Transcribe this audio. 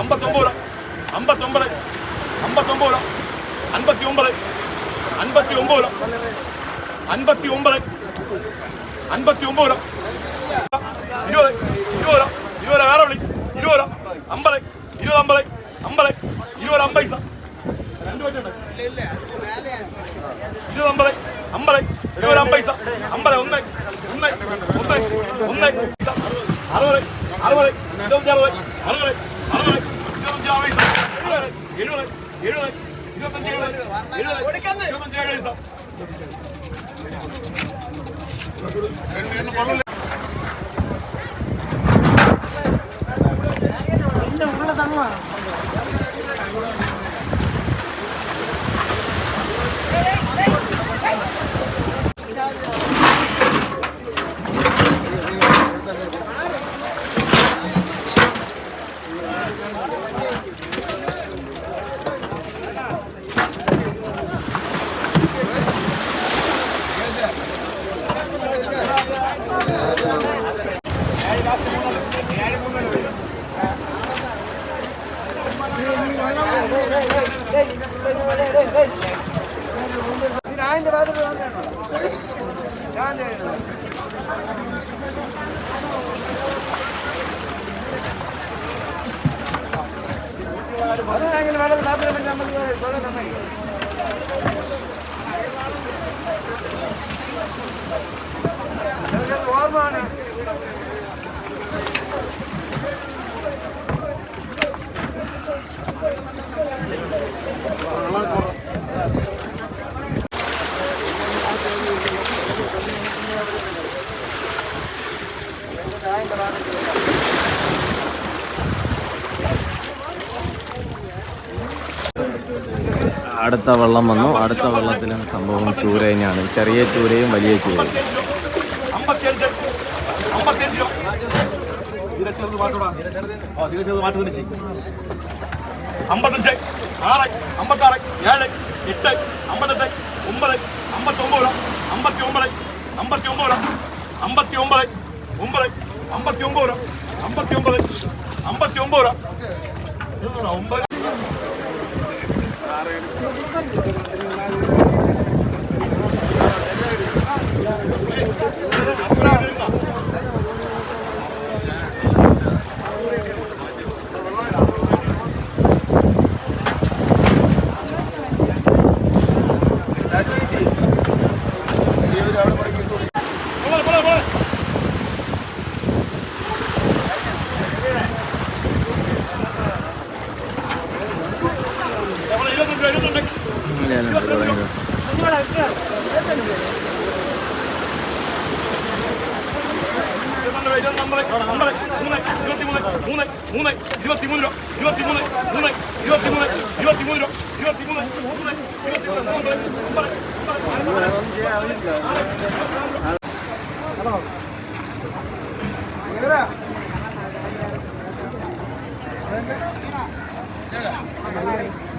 അമ്പത്തൊമ്പത് അമ്പത്തൊമ്പത് അമ്പത്തൊമ്പത് അൻപത്തി ഒമ്പത് അൻപത്തി ഒമ്പത് അൻപത്തി ഒമ്പത് അൻപത്തി ഒമ്പത് രൂപ ഇരുപത് ഇരുപത് രൂപ ഇരുപത് വേറെ വിളി ഇരുപത് രൂപ അമ്പത് ഇരുപത് അമ്പത് അമ്പത് ഇരുപത് അമ്പത് ഇരുപത് അമ്പത് അമ്പത് ഇരുപത് അമ്പത് അമ്പത് ഒന്ന് ഒന്ന് ഒന്ന് ഒന്ന് അറുപത് അറുപത് അറുപത് അറുപത് ഇരുപത്തഞ്ച് അത് അങ്ങനെ വളരെ മാത്രമേ നമ്മൾ തൊഴിൽ സമ്മതിക്കും അടുത്ത വെള്ളം വന്നു. അടുത്ത വെള്ളത്തിലും സംഭവം ചൂര തന്നെയാണ് ചെറിയ ചൂരയും വലിയ ചൂരയും. അമ്പത്തഞ്ച് ഒമ്പത് അമ്പത്തൊമ്പത് രൂപ അമ്പത്തി ഒമ്പത് അമ്പത്തി ഒമ്പത് അമ്പത്തി ഒമ്പത് ഒമ്പത് അമ്പത്തി ഒമ്പത് രൂപ അമ്പത്തി ഒമ്പത് അമ്പത്തി ഒമ്പത് രൂപ ഒമ്പത് ഇരുപത്തൊമ്പത് അമ്പത് മൂന്ന് ഇരുപത്തിമൂന്ന് മൂന്ന് മൂന്ന് ഇരുപത്തിമൂന്ന് രൂപ ഇരുപത്തിമൂന്ന് മൂന്ന് ഇരുപത്തിമൂന്ന് ഇരുപത്തിമൂന്ന് രൂപ ഇരുപത്തിമൂന്ന് മൂന്ന് ഇരുപത്തിമൂന്ന് ഇങ്ങനെ